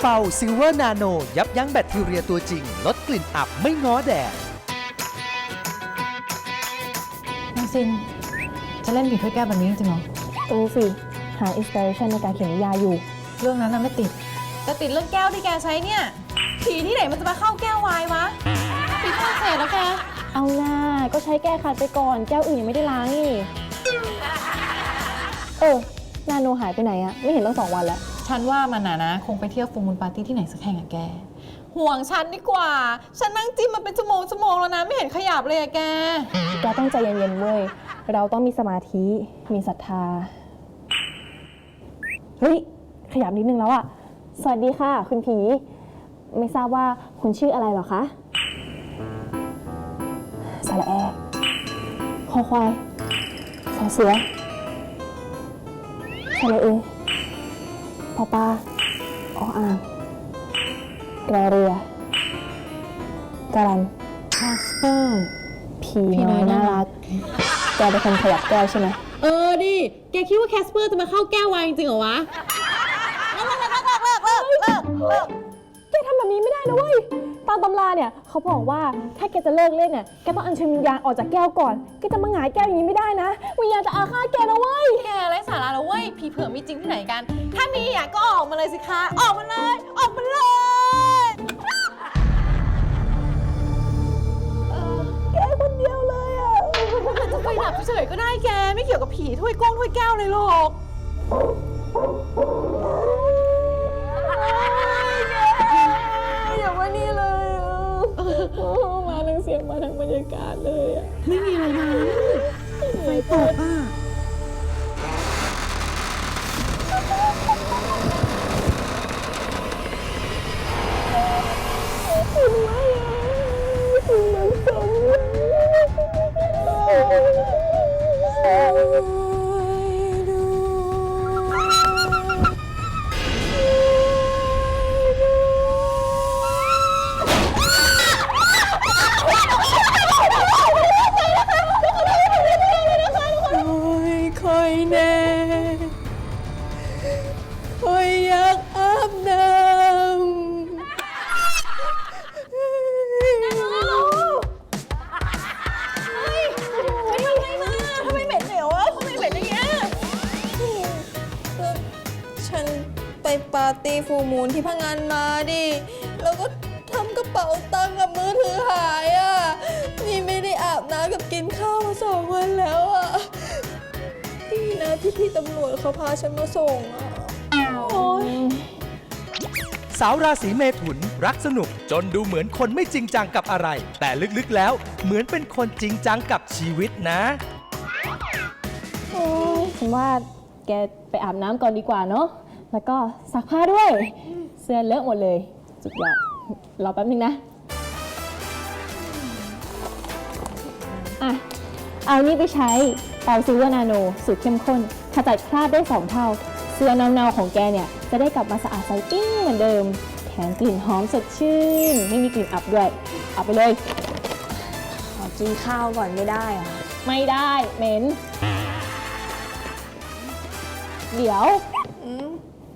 เป่าซิลเวอร์นาโน ยับยั้งแบคทีเรียตัวจริง ลดกลิ่นอับไม่ง้อแดดนางซินจะเล่นผีถ้วยแก้วแบบนี้จริงเหรอรู้สิ หาอินสปิเรชันในการเขียนนิยายอยู่ เรื่องนั้นน่ะไม่ติด แต่ติดเรื่องแก้วที่แกใช้เนี่ยผีที่ไหนมันจะมาเข้าแก้ววายวะผีฝรั่งเศสแล้วแก เอาหน้าก็ใช้แก้ขัดไปก่อน แก้วอื่นยังไม่ได้ล้างนี่ เออ นาโนหายไปไหนอะไม่เห็นตั้งสองวันแล้ว ฉันว่ามันน่ะนะ คงไปเที่ยวฟูมูลปาร์ตี้ที่ไหนสักแห่งอะแก ห่วงฉันดีกว่า ฉันนั่งจิ้มมาเป็นชั่วโมงชั่วโมงแล้วนะ ไม่เห็นขยับเลยอะแก แกต้องใจเย็นๆเว้ย เราต้องมีสมาธิ มีศรัทธา เฮ้ย ขยับนิดนึงแล้วอะสวัสดีค่ะ คุณผี ไม่ทราบว่าคุณชื่ออะไรเหรอคะสระแอคอควายสอเสือ สระเอปอปลาออ่างรอเรือการันคาสเปอร์ผีผีน้น้ออยยน่าน่ารัรักกแกเป็นคนขยับแก้วใช่ไหม เออดิ แกคิดว่าแคสเปอร์จะมาเข้าแก้ววายจริงๆเหรอวะแก ทำแบบนี้ไม่ได้นะเว้ย ตามตำราเนี่ยเขาบอกว่าถ้าแกจะเลิกเล่นเนี่ย แกต้องอัญเชิญวิญญาณออกจากแก้วก่อน แกจะมาหงายแก้วอย่างนี้ไม่ได้นะ วิญญาณจะอาฆาตแกนะเว้ย แกไร้สาระแล้วเว้ยผีเผือกมีจริงที่ไหนกัน ถ้ามีอะก็ออกมาเลยสิคะ ออกมาเลย ออกมาเลย แกคนเดียวเลยอะ อาจจะไฟดับเฉยๆก็ได้แก ไม่เกี่ยวกับผีถ้วยก้งถ้วยแก้วเลยหรอก ตกอะคุณว่าคุณมันสมาร์ตี้ฟูลมูลที่พังงานมาดิ แล้วก็ทำกระเป๋าตังค์กับมือถือหายอะ่ะ นี่ไม่ได้อาบน้ำกับกินข้าวมาสองวันแล้วอะ่ะดีนะที่พี่ตำรวจเขาพาฉันมาส่งอะ โอ๊ย สาวราศีเมถุนรักสนุกจนดูเหมือนคนไม่จริงจังกับอะไร แต่ลึกๆแล้วเหมือนเป็นคนจริงจังกับชีวิตนะโอ้ยฉันว่าแกไปอาบน้ำก่อนดีกว่าเนาะ แล้วก็ซักผ้าด้วย เสื้อเลอะหมดเลยสุดยอดรอแป๊บนึงนะอะเอานี่ไปใช้เปาซิลเวอร์นาโน สูตรเข้มข้น ขจัดคราบได้ 2 เท่า เสื้อเนาๆของแกเนี่ย จะได้กลับมาสะอาดใสปิ้งเหมือนเดิม แถมกลิ่นหอมสดชื่น ไม่มีกลิ่นอับด้วย เอาไปเลย ขอกินข้าวก่อนไม่ได้เหรอไม่ได้เหม็น เดี๋ยว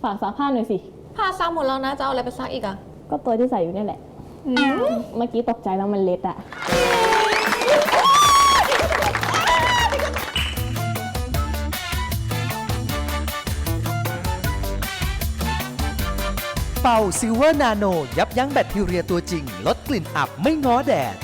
ฝากซักผ้าหน่อยสิ ผ้าซักหมดแล้วนะจะเอาอะไรไปซักอีกอะก็ตัวที่ใส่อยู่เนี่ยแหละ เมื่อกี้ตกใจแล้วมันเล็ดอะเป่าซิลเวอร์นาโน ยับยั้งแบคทีเรียตัวจริง ลดกลิ่นอับไม่ง้อแดด